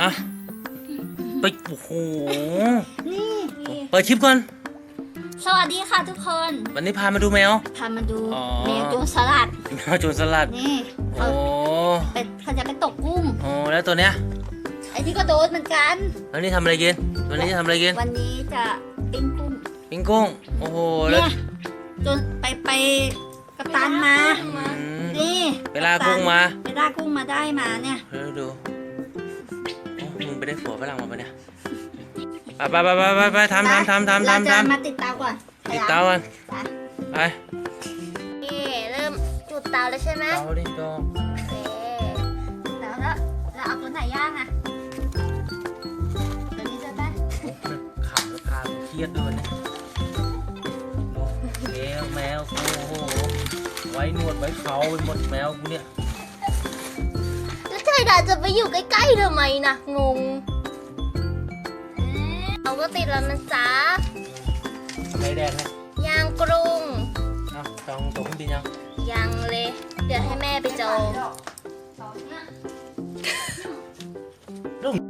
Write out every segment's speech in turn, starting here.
อะไปโอ้โหนี่เปิดคลิปก่อน สวัสดีค่ะทุกคน วันนี้พามาดูแมว พามาดูอ๋อเมนูตัวสลัด แมวโจรสลัด นี่โอ้เขาเป็นเขาจะไปตกกุ้งโอ้แล้วตัวเนี้ยไอ้ที่ก็โดนเหมือนกัน แล้วนี่ทำอะไรกินวันนี้จะทำอะไรกินวันนี้จะปิ้งกุ้งปิ้งกุ้งโอ้โหแล้วเนี่ยจนไปไปกับตันมา อืมนี่เวลากุ้งมา ไปล่ากุ้งมาได้มาเนี่ย เดี๋ยวดูโอ้มึง ไปได้ผัวฝรั่งมาปะเนี่ยไปไปไปไปไปไปทำทำทำทำเราทำจะทำมาติดเตาก่อนติดเตากันไปไปนี่เริ่มจุดเตาแล้วใช่ไหมเตาดิดองโอเคแล้วแล้วแล้วเอาตัวไหนย่างอะตัวนี้จะได้ขำแล้วพาเครียดด้วยเนี่ยดูแมวแมวโอ้โหไว้หนวดไว้เขาไปหมดแมวกูเนี่ย แล้วใจดาจะไปอยู่ใกล้ๆทำไมนะงงเราก็ติดแล้วนะจ๊ะใครแดงเนี่ยยางกรุงเอ้าจองตัวเครื่องบินยังยังเลย เดี๋ยวให้แม่ไปจอง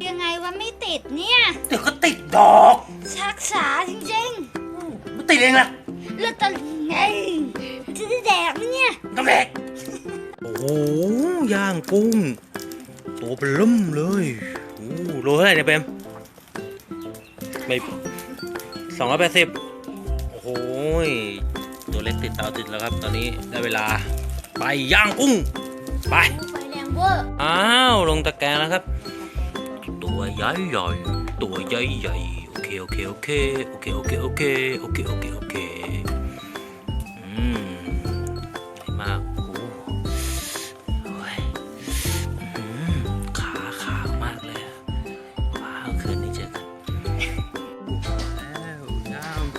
ยังไงวะไม่ติดเนี่ย เดี๋ยวก็ติดดอก ชักษาจริงมันติดเองแหละๆแล้วตอนไงจะได้แดกไหมเนี่ยต้องแดกโอ้โหย่างกุ้ง ตัวเป็นล่มเลยโอ้โหโลเท่าไหร่เนี่ยเปมไม่สองร้อยแปดสิบโอ้โหตัวเล็กติดเตาติดแล้วครับ ตอนนี้ได้เวลา ไปย่างกุ้ง ไป ไฟแรงเวอร์อ้าว ลงตะแกรงแล้วครับ ตัวใหญ่ใหญ่ตัวใหญ่ใหญ่โอเคโอเคโอเคโอเคโอเคโอเคโอเคโอเคโอเคอืม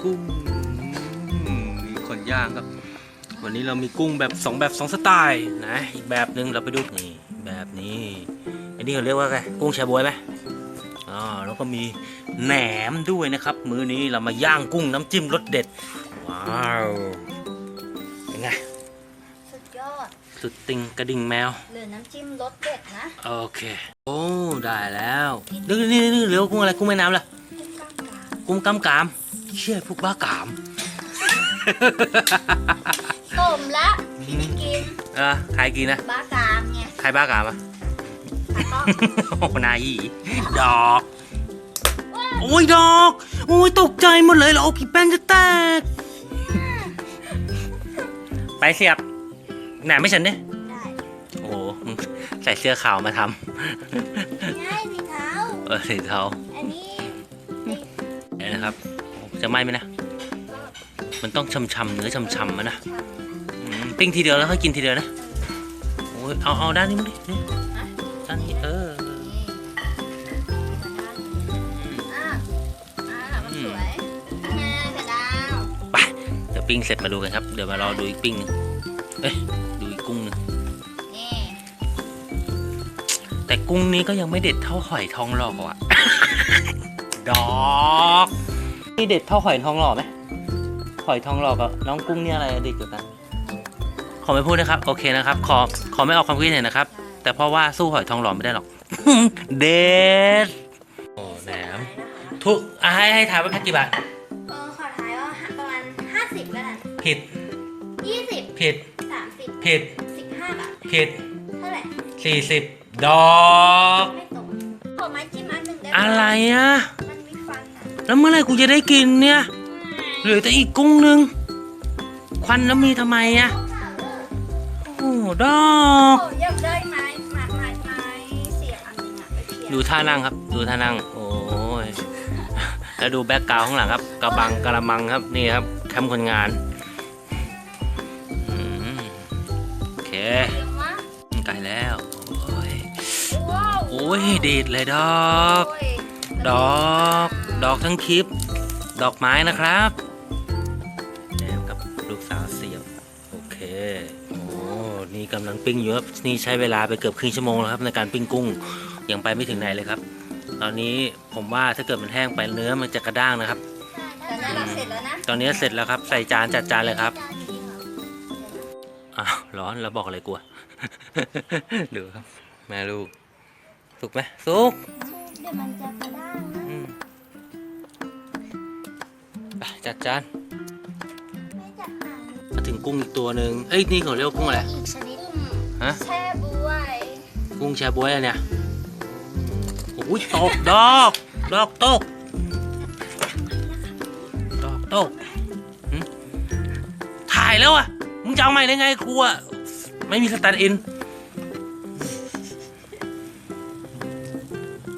กุ้งอืมมีคนย่างครับ วันนี้เรามีกุ้งแบบสองแบบสองสไตล์นะอีกแบบหนึ่งเราไปดูนี่แบบนี้อันนี้เขาเรียกว่าไงกุ้งแชบวยไหมอ๋อแล้วก็มีแหนมด้วยนะครับ มื้อนี้เรามาย่างกุ้งน้ำจิ้มรสเด็ด ว้าวเป็นไงสุดยอด สุดติงกระดิ่งแมว เหลือน้ำจิ้มรสเด็ดนะโอเค โอ้ได้แล้วนี่นี่นี่เหลือกุ้งอะไรกุ้งแม่น้ำล่ะ กุ้งกำกาม เชี่ยพวกบ้ากาม ต้มละที่ไม่กินเออใครกินนะบ้ากามไงใครบ้ากามอะแต่ก็ โอ้นายอีดอก โอ้ยดอก โอ้ยตกใจหมดเลยเหรอโอ้พี่แป้นจะแตก ไปเสียบไหนไม่ฉันเนี่ย ได้โอ้โหมึงใส่เสื้อขาวมาทง่ายสิเท้าำ เออสีเทาอันนี้เดี๋ยวนะครับโอ้ จะไหม้ไหมนะ มันต้องช่ำๆเนื้อช่ำๆมันนะอืมปิ้งทีเดียวแล้วค่อยกินทีเดียวนะโอ้ยเอาเอาด้านนี้มั้งดินี่ด้านนี้เออ อะอะมันสวยงากระดาวไปเดี๋ยวปิ้งเสร็จมาดูกันครับ เดี๋ยวมารอดูอีกปิ้งหนึงเอ้ยดูอีกกุ้งหนึงนี่แต่กุ้งนี้ก็ยังไม่เด็ดเท่าหอยทองหล่ออะ ดอก นี่เด็ดเท่าหอยทองหล่อไหมหอยทองหล่อกับน้องกุ้งเนี่ยอะไรเด็ดกว่ากัน ขอไม่พูดนะครับ โอเคนะครับ ขอขอไม่ออกความคิดเห็นนะครับ แต่เพราะว่าสู้หอยทองหล่อไม่ได้หรอก เด็ดโอ้แหนมทุกอะให้ให้ถามว่าแพ็กกี่บาทเออขอท้ายว่าประมาณ50แล้วกันผิด20ผิด30ผิด15บาทผิดเท่าไหร่สี่สิบดอกไม่ตรงขอไม้จิ้มอันหนึ่งได้หมอะไรอะมันมีฟันอะ แล้วเมื่อไหรกูจะได้กินเนี่ยเหลือแต่อีกกุ้งหนึ่งควันแล้วมีทำไมอะโอ้ดอกโอ้อยากได้ไม้ไม้ไม้ไม้เสียบอันนึงอะไปเสียบดูท่านั่งครับ ดูท่านั่ง โอ้ย แล้วดูแบ็กกราวด์ข้างหลังครับกระบังกระมังครับนี่ครับแคมป์คนงานอืมโอเคเรียกว่าไกลแล้วโอ้ยว้าวโอ้ยดีดเลยดอกโอ้ยดอก ดอกทั้งคลิป ดอกไม้นะครับแนมกับลูกสาวเสียบโอเคโอ้นี่กำลังปิ้งอยู่ครับนี่ใช้เวลาไปเกือบครึ่งชั่วโมงแล้วครับในการปิ้งกุ้งยังไปไม่ถึงไหนเลยครับ ตอนนี้ผมว่าถ้าเกิดมันแห้งไปเนื้อมันจะกระด้างนะครับแต่นั้นเราเสร็จแล้วนะตอนนี้เสร็จแล้วครับใส่จานจัดจานเลยครับอ้าวร้อนแล้วบอกอะไรกลัว ดูครับแม่ลูกสุกไหมสุกสุดี๋ยวมันจะกระด้าง ไปจัดจานไม่จับหางมาถึงกุ้งอีกตัวหนึ่งเอ้ยนี่เขาเรียกว่ากุ้งอะไร อีกชนิดฮะ แช่บวยกุ้งแชบ๊วยอะเนี่ยโอ้ยตกดอกดอกตกดอกตกหึถ่ายแล้วอะ มึงจะเอาใหม่ได้ไงครูอะไม่มีสแตนด์อิน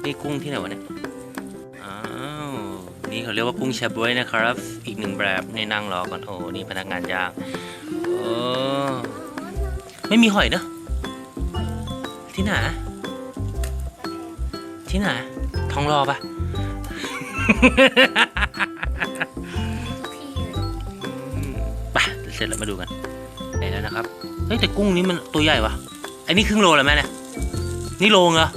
นี่กุ้งที่ไหนวะเนี่ยอ้าว นี่เขาเรียกว่ากุ้งแชบวยนะครับ อีกหนึ่งแบบนี่นั่งรอก่อนโอ้นี่พนักงานย่างโอ้ไม่มีหอยเนอะที่ไหนที่ไหนทองรอปะพี่เสร็จแล้วมาดูกันไหนแล้วนะครับเฮ้ยแต่กุ้งนี้มันตัวใหญ่วะไอ้นี่ครึ่งโลแล้วแม่เนี่ยนี่โลเหรอ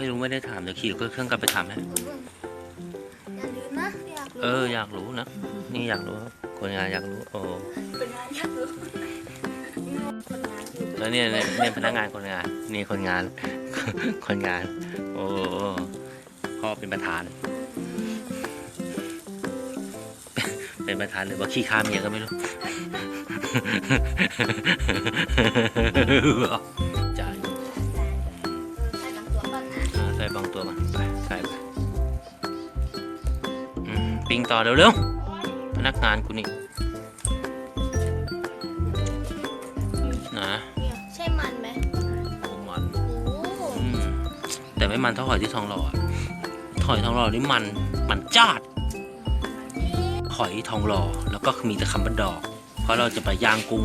ไม่รู้ไม่ได้ถามเดี๋ยวขี่เครื่องกลับไปถามให้อย่าลืมนะอยากรู้เอออยากรู้นะ นี่อยากรู้ครับคนงานอยากรู้โอ้เป็นงานยากรู้คนงานอยู่แล้วเนี่ยเนี่ยเนี่ยพนักงานคนงานนี่คนงาน คนงาน โอ้พ่อเป็นประธาน เป็นประธานหรือว่าขี้ข้ามเมียก็ไม่รู้ อ่าใส่บางตัวมันไปใส่ไปอืมปิ้งต่อเร็วๆพนักงานกูนี่นะเนี่ยใช่มันไหมโอ้มันโอ้อืมแต่ไม่มันเท่าหอยที่ทองหล่ออะหอยทองหล่อนี่มันมันจัดหอยทองหล่อแล้วก็มีแต่คำว่าดอก เพราะเราจะไปย่างกุ้ง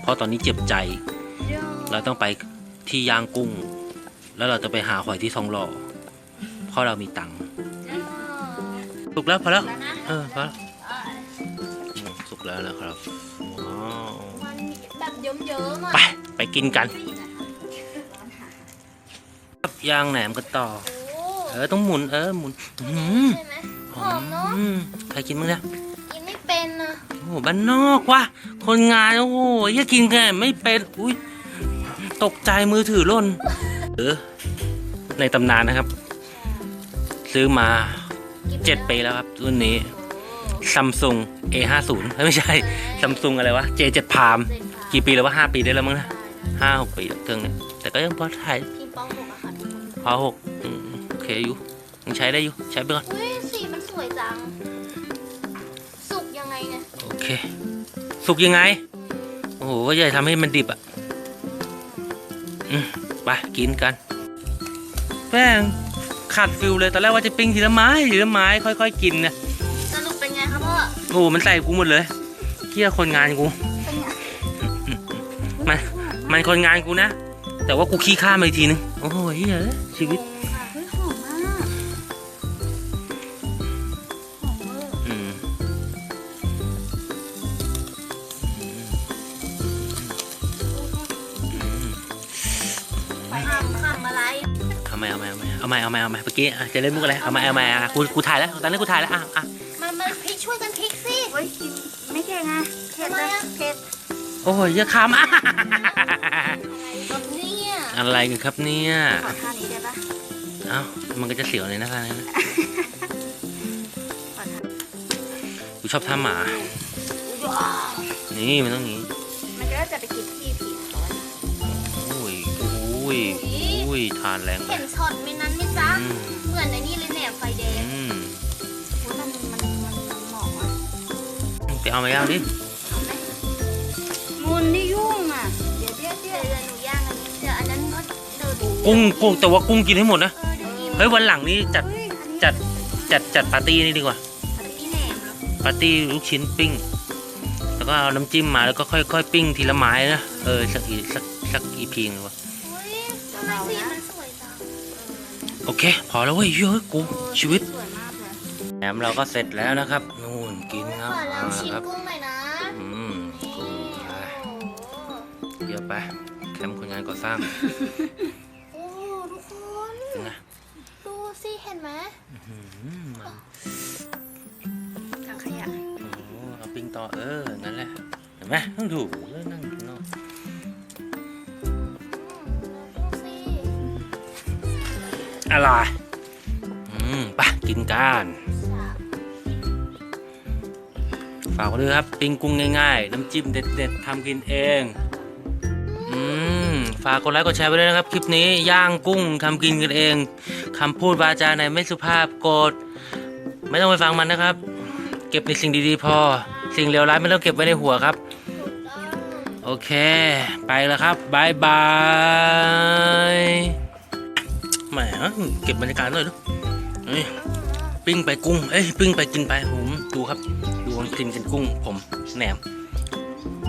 เพราะตอนนี้เจ็บใจ เราต้องไปที่ย่างกุ้ง แล้วเราจะไปหาหอยที่ทองหล่อ เพราะเรามีตังค์สุกแล้วพอแล้วแล้วนะเออพอแล้วอืมสุกแล้วนะครับว้าวมันแบบเยิ้มๆอะไปไปกินกันครับย่างแหนมกันต่อโอ้เออต้องหมุนเออหมุนอื้อหือใช่ไหมหอมเนาะอืมใครกินมั้งเนี่ยกินไม่เป็นนะโอ้โหบ้านนอกว่ะคนงานโอ้โหอย่ากินแกไม่เป็นอุ้ยตกใจมือถือหล่นเออในตำนานนะครับ ซื้อมากินเจ็ดปีแล้วครับ รุ่นนี้ซัมซุง A50 ไม่ใช่ซัมซุงอะไรวะ J7 Prime กี่ปีแล้ววะห้าปีได้แล้วมั้งนะห้าหกปีแล้วเครื่องเนี้ยแต่ก็ยังพอถ่ายพี่ป้องหกอะค่ะทุกคนพอหกอืมโอเคอยู่ยังใช้ได้อยู่ใช้ไปก่อนอุ้ยสีมันสวยจัง สุกยังไงเนี่ย โอเค สุกยังไง โอ้โหก็อย่าทำให้มันดิบอะอืมไปกินกัน แป้ง ขาดฟิลเลยตอนแรกว่าจะปิ้งทีละไม้ทีละไม้ค่อย ๆ กินนะสรุปเป็นไงครับพ่อโอ้โหมันใส่กูหมดเลยเที่ยคนงานกูเป็นไงมันมันคนงานกูนะ แต่ว่ากูขี้ข้ามไปทีนึงโอ้โหเฮ้ยชีวิต เอาไหมเอาไหมเอาไหมเอาไหมเอาไหมเอาไหมเมื่อกี้อะจะเล่นมุกอะไรเอาไหมเอาไหมอะกูกูถ่ายแล้วตอนนี้กูถ่ายแล้วอะอะมันมันพลิกช่วยกันพลิกสิเฮ้ยไม่เก่งอะเผ็ดเลยเผ็ดโอ้ยอย่าข้ามอะแบบนี้อะอะไรกันครับเนี่ยขอท่านี้ได้ปะเอ้ามันก็จะเสียวเลยนะท่านี้นะขอท่ากูชอบท่าหมา นี่มันต้องนี้ มันก็จะไปกินที่ อ้ยโอ้ยทานแรงไปเห็นช็อตไหมนั้นไหมจ๊ะ อืมเหมือนในนี่เลยแหนมไฟแดงอืมอุ๊ยมันมันมันมันเหมาะอะไปเอามาย่างดิมุนนี่ยุ่งอะ เดี๋ยวเดี๋ยวเดี๋เดี๋ยยววเดี๋ยวหนูย่างอันนี้เดี๋ยวอันนั้นก็เดี๋ยวดูกุ้งกุ้งแต่ว่ากุ้งกินให้หมดนะ เออเดี๋ยวอิ่มเฮ้ยวันหลังนี้จัดเฮ้ยอันนี้จัดจัดจัดปาร์ตี้นี่ดีกว่า อันนี้แหนมเหรอปาร์ตี้ลูกชิ้นปิ้ง แล้วก็เอาน้ำจิ้มมาแล้วก็ค่อยๆ ปิ้งทีละไม้นะ เออสักอีสักสักอีพีนึงวะอุ้ย ทำไมสีมันสวยจังโอเค พอแล้วเว้ยเยอะกูชีวิตสวยมากเลยแหนมเราก็เสร็จแล้วนะครับนู่นกินครับขอลองเอาชิมละครับกุ้งหน่อยนะอืมนี่กุ้งไปโอ้โหเยอะไปแคมป์คนงานก่อสร้างโอ้ทุกคนเป็นไงดูสิเห็นไหมอืมมันเออนั่นแหละเห็นไหมต้องดูเออนั่งข้างนอก อะไร อืมไปกินกันฝากด้วยครับปิ้งกุ้งง่ายๆ น้ำจิ้มเด็ดๆทำกินเอง อืม ฝากกดไลค์กดแชร์ไว้ด้วยนะครับ คลิปนี้ย่างกุ้งทำกินกันเองคำพูดวาจาไหนไม่สุภาพโกรธไม่ต้องไปฟังมันนะครับ เก็บในสิ่งดีๆพอ สิ่งเลวร้ายไม่ต้องเก็บไว้ในหัวครับ โอเค ไปแล้วครับบายบาย แหมเก็บบรรยากาศหน่อยดูเอ้ยปิ้งไปกุ้ง เอ้ยปิ้งไปกินไปผมดูครับ ดูมันกินกันกุ้ง ผมแหนม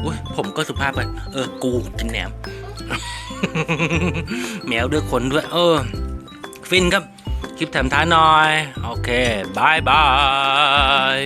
อุ้ยผมก็สุภาพไปเออ กูกินแหนม แมวด้วยขนด้วย เออ ฟินครับ คลิปแถมท้ายหน่อย โอเคบายบาย